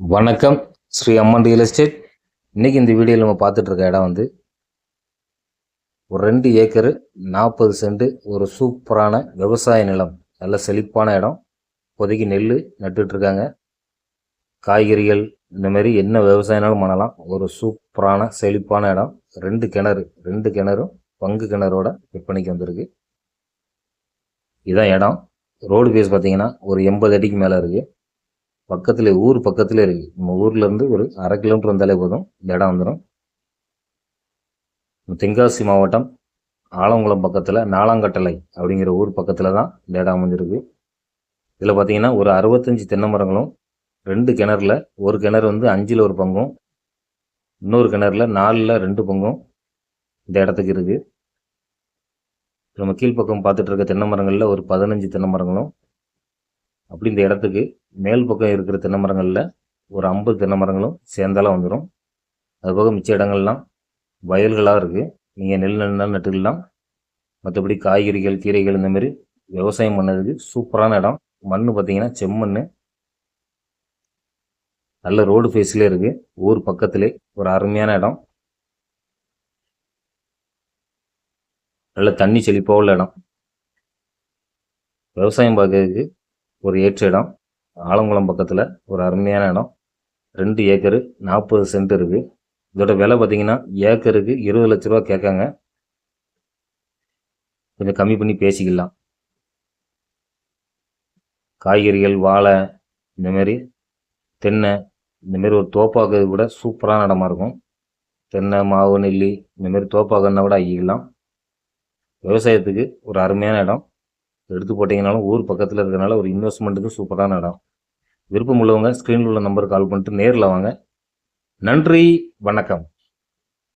வணக்கம். Sri Amman real estate. இன்றைக்கி இந்த வீடியோவில் நம்ம பார்த்துட்டு இருக்க இடம் வந்து ஒரு ரெண்டு ஏக்கரு நாற்பது சென்ட் ஒரு சூப்பரான விவசாய நிலம். நல்ல செழிப்பான இடம். இப்போதைக்கு நெல் நட்டுட்ருக்காங்க காய்கறிகள் இந்தமாரி என்ன விவசாயனாலும் பண்ணலாம். ஒரு சூப்பரான செழிப்பான இடம். ரெண்டு கிணறு ரெண்டு கிணறும் பங்கு கிணறோட விற்பனைக்கு வந்திருக்கு. இதான் இடம். ரோடு பேஸ் பார்த்தீங்கன்னா ஒரு எண்பது அடிக்கு மேலே இருக்குது பக்கத்தில் ஊர் பக்கத்தில் இருக்குது நம்ம ஊர்லேருந்து ஒரு அரை கிலோமீட்டர் வந்தாலே போதும். இந்த இடம் வந்துடும் தென்காசி மாவட்டம் ஆலங்குளம் பக்கத்தில் நாலாங்கட்டளை அப்படிங்கிற ஊர் பக்கத்தில் தான் இந்த இடம் அமைஞ்சிருக்கு. இதில் பார்த்தீங்கன்னா ஒரு அறுபத்தஞ்சு தென்னை மரங்களும் ரெண்டு கிணறுல ஒரு கிணறு வந்து அஞ்சில் ஒரு பங்கும் இன்னொரு கிணறுல நாலில் ரெண்டு பங்கும் இந்த இடத்துக்கு இருக்குது நம்ம கீழ்ப்பக்கம் பார்த்துட்டு இருக்க தென்னை மரங்களில் ஒரு பதினஞ்சு தென்னை மரங்களும் அப்படி இந்த இடத்துக்கு மேல் பக்கம் இருக்கிற தென்னை மரங்களில் ஒரு ஐம்பது தென்னை மரங்களும் சேர்ந்தாலும் வந்துடும் அதுபோக மிச்ச இடங்கள்லாம் வயல்களாக இருக்குது நீங்கள் நெல் நெல்லாம் நட்டுக்கலாம். மற்றபடி காய்கறிகள் கீரைகள் இந்த மாதிரி விவசாயம் பண்ணதுக்கு சூப்பரான இடம். மண் பார்த்தீங்கன்னா செம்மண் நல்ல ரோடு ஃபேஸ்லேயே இருக்குது ஊர் பக்கத்திலே ஒரு அருமையான இடம். நல்ல தண்ணி செழிப்பாக உள்ள இடம். விவசாயம் பார்க்கறதுக்கு ஒரு ஏற்ற இடம் ஆலங்குளம் பக்கத்தில் ஒரு அருமையான இடம். ரெண்டு ஏக்கரு நாற்பது சென்ட் இருக்குது இதோட விலை பார்த்தீங்கன்னா ஏக்கருக்கு இருபது லட்ச ரூபா கேட்காங்க. கொஞ்சம் கம்மி பண்ணி பேசிக்கலாம். காய்கறிகள் வாழை இந்தமாரி தென்னை இந்தமாரி ஒரு தோப்பாக்குறது கூட சூப்பரான இடமா இருக்கும். தென்னை மாவு நெல்லி இந்தமாரி தோப்பாக்குன்னா கூட ஆக்கிக்கலாம். விவசாயத்துக்கு ஒரு அருமையான இடம். எடுத்து போட்டிங்கனாலும் ஊர் பக்கத்தில் இருக்கிறனால ஒரு இன்வெஸ்ட்மெண்ட்டுக்கு சூப்பரான இடம். விருப்பம் உள்ளவங்க ஸ்க்ரீனில் உள்ள நம்பருக்கு கால் பண்ணிட்டு நேரில் வாங்க. நன்றி வணக்கம்.